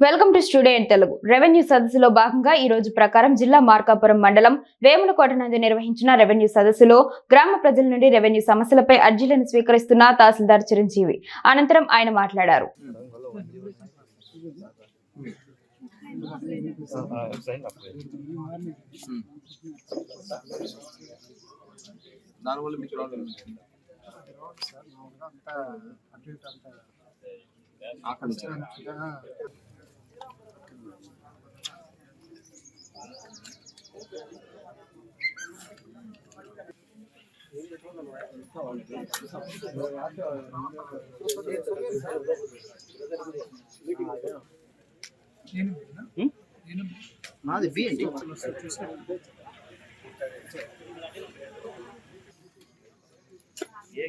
Welcome to studio in Telugu. Revenue సదస్సులో భాగంగా ఈ రోజు ప్రకారం జిల్లా మార్కాపురం మండలం వేములకోట నందు నిర్వహించిన రెవెన్యూ సదస్సులో గ్రామ ప్రజల నుండి రెవెన్యూ సమస్యలపై అర్జీలను స్వీకరిస్తున్న తహసీల్దార్ చిరంజీవి. అనంతరం ఆయన మాట్లాడారు. దానివల్ల మీకు ప్రాబ్లం మాది బి అండి. ఏ